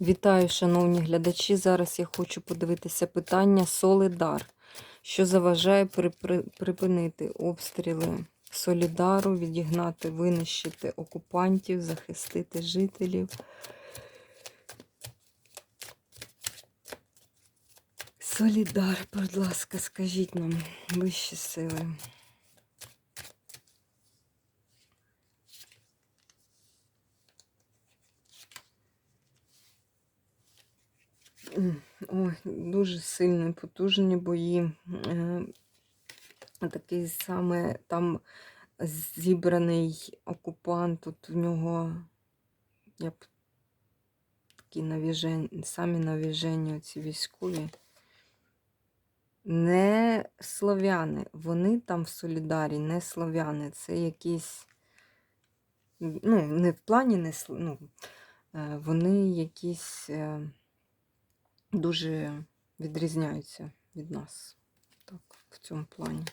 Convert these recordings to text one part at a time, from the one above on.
Вітаю, шановні глядачі. Зараз я хочу подивитися питання Солидар, що заважає припинити обстріли Солідару, відігнати, винищити окупантів, захистити жителів. Солідар, будь ласка, скажіть нам вищі сили. Ой, дуже сильні, потужні бої. Е, Такий саме там зібраний окупант, тут в нього я б такі навіжені, самі навіжені ці військові. Не слов'яни. Вони там в Солідарі, не слов'яни. Це якісь. Ну, не в плані не ну, е, вони якісь е, дуже відрізняються від нас. Так, в цьому плані.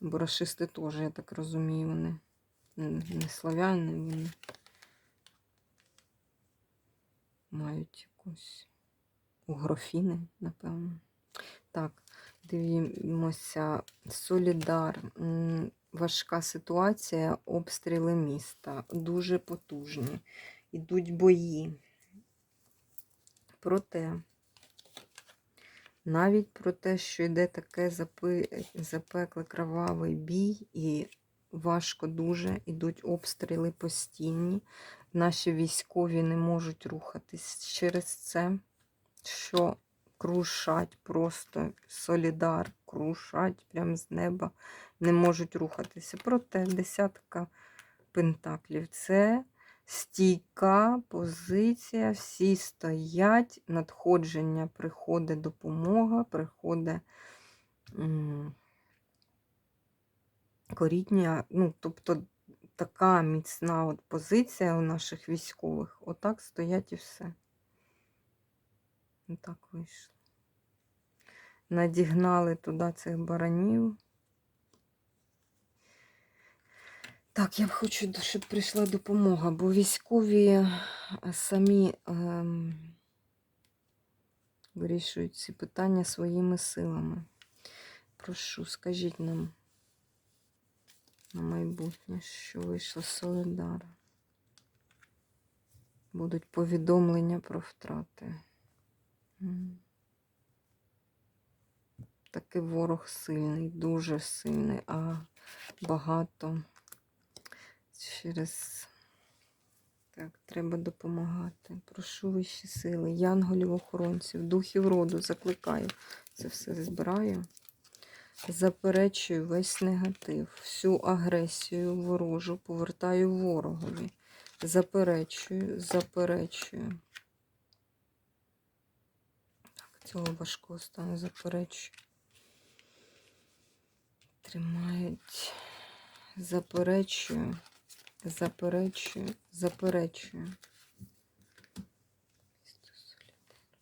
Бо рашисти теж, я так розумію, вони не славяни, вони мають якусь угрофіни, напевно. Так, дивімося. Солідар. Важка ситуація, обстріли міста. Дуже потужні. Ідуть бої. Проте, навіть про те, що йде таке запи... запеклий кровавий бій, і важко дуже, ідуть обстріли постійні. Наші військові не можуть рухатись через це, що крушать просто солідар, крушать прямо з неба, не можуть рухатися. Проте десятка пентаклів це стійка позиція, всі стоять, надходження, приходить допомога, приходить м, коріння. Ну, тобто така міцна от позиція у наших військових. Отак стоять і все. Отак вийшло. Надігнали туди цих баранів. Так, я хочу, щоб прийшла допомога, бо військові е, самі ем, вирішують ці питання своїми силами. Прошу, скажіть нам на майбутнє, що вийшло з. Будуть повідомлення про втрати. Такий ворог сильний, дуже сильний, а багато через. Так, треба допомагати. Прошу вищі сили, янголів, охоронців, духів роду, закликаю. Це все збираю. Заперечую весь негатив, всю агресію ворожу повертаю ворогові. Заперечую, заперечую. Так, цього важкого стану заперечую. Тримають. Заперечую, заперечую, заперечую.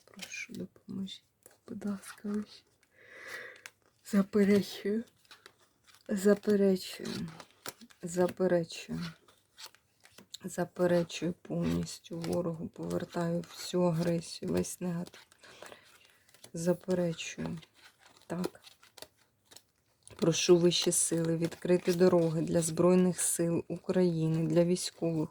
Прошу, допоможіть. Будь ласка, вищі. Заперечую. Заперечую. Заперечую. Заперечую повністю ворогу, повертаю всю агресію, весь негатив. Заперечую. Так. Прошу вищі сили відкрити дороги для Збройних сил України, для військових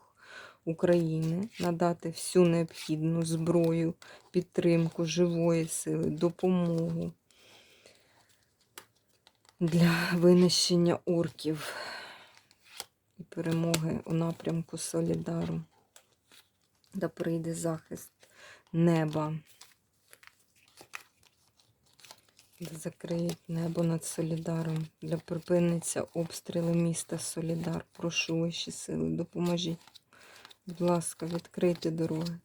України, надати всю необхідну зброю, підтримку живої сили, допомогу для винищення орків і перемоги у напрямку Солідару. Да прийде захист неба. Да закриють небо над Солідаром. Для припиниться обстріли міста Солідар. Прошу вищі сили, допоможіть. Будь ласка, відкрийте дороги.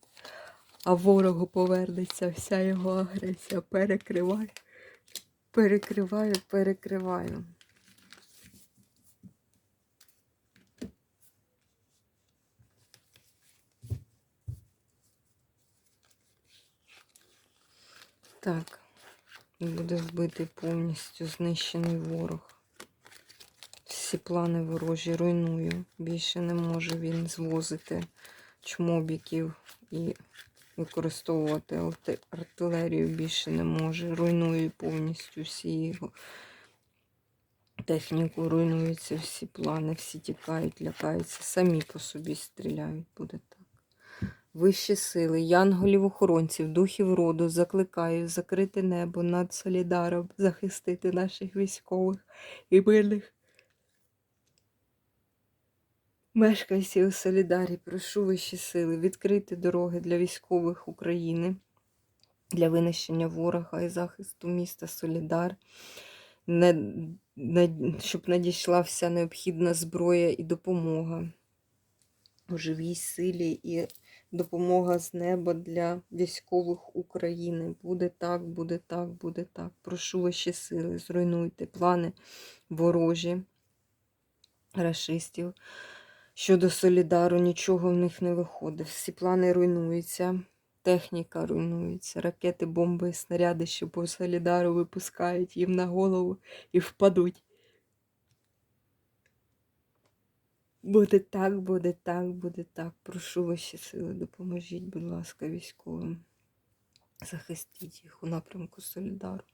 А ворогу повернеться вся його агресія. Перекривай. Перекриваю, перекриваю. Так, буде вбитий повністю знищений ворог. Всі плани ворожі руйную. Більше не може він звозити чмобіків і використовувати артилерію більше не може. Руйнує повністю всі його техніку, руйнуються всі плани, всі тікають, лякаються, самі по собі стріляють, буде так. Вищі сили, янголів охоронців, духів роду, закликаю закрити небо над Солідаром, захистити наших військових і мирних мешканців у Солідарі. Прошу вищі сили відкрити дороги для військових України, для винищення ворога і захисту міста Солідар. Не, не, щоб надійшла вся необхідна зброя і допомога у живій силі і допомога з неба для військових України. Буде так, буде так, буде так. Прошу ваші сили, зруйнуйте плани ворожі, рашистів. Щодо Солідару, нічого в них не виходить. Всі плани руйнуються, техніка руйнується, ракети, бомби, снаряди, що по Солідару випускають їм на голову і впадуть. Буде так, буде так, буде так. Прошу ваші сили, допоможіть, будь ласка, військовим. Захистіть їх у напрямку Солідару,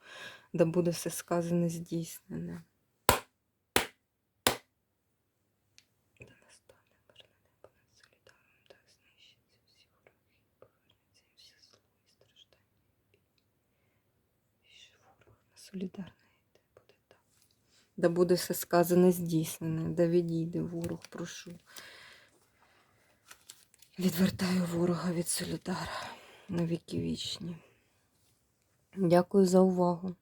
де буде все сказане здійснене. Та Да буде все сказане здійснене, да відійде ворог, прошу. Відвертаю ворога від Солідара на віки вічні. Дякую за увагу.